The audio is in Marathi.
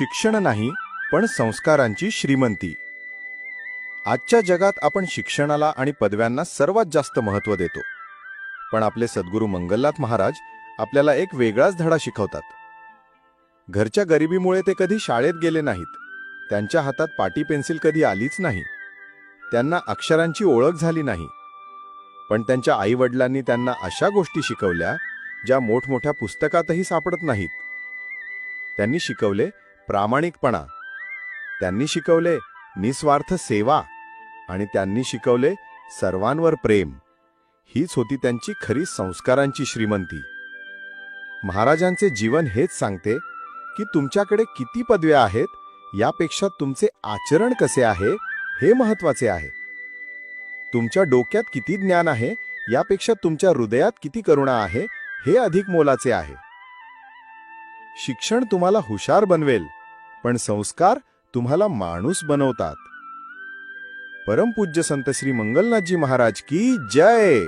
शिक्षण नाही पण संस्कारांची श्रीमंती. आजच्या जगात आपण शिक्षणाला आणि पदव्यांना सर्वात जास्त महत्त्व देतो. पण आपले सद्गुरू मंगलनाथ महाराज आपल्याला एक वेगळाच धडा शिकवतात. घरच्या गरिबीमुळे ते कधी शाळेत गेले नाहीत. त्यांच्या हातात पाटी पेन्सिल कधी आलीच नाही. त्यांना अक्षरांची ओळख झाली नाही. पण त्यांच्या आईवडिलांनी त्यांना अशा गोष्टी शिकवल्या ज्या मोठमोठ्या पुस्तकातही सापडत नाहीत. त्यांनी शिकवले प्रामाणिकपणा. त्यांनी शिकवले निस्वार्थ सेवा आणि त्यांनी शिकवले सर्वांवर प्रेम. हीच होती त्यांची खरी संस्कारांची श्रीमंती. महाराजांचे जीवन हेच सांगते की तुमच्याकडे किती पदव्या आहेत यापेक्षा तुमचे आचरण कसे आहे हे महत्त्वाचे आहे. तुमच्या डोक्यात किती ज्ञान आहे यापेक्षा तुमच्या हृदयात किती करुणा आहे हे अधिक मोलाचे आहे. शिक्षण तुम्हाला हुशार बनवेल. पण संस्कार तुम्हाला माणूस बनवतात. परमपूज्य संत श्री मंगलनाथजी महाराज की जय!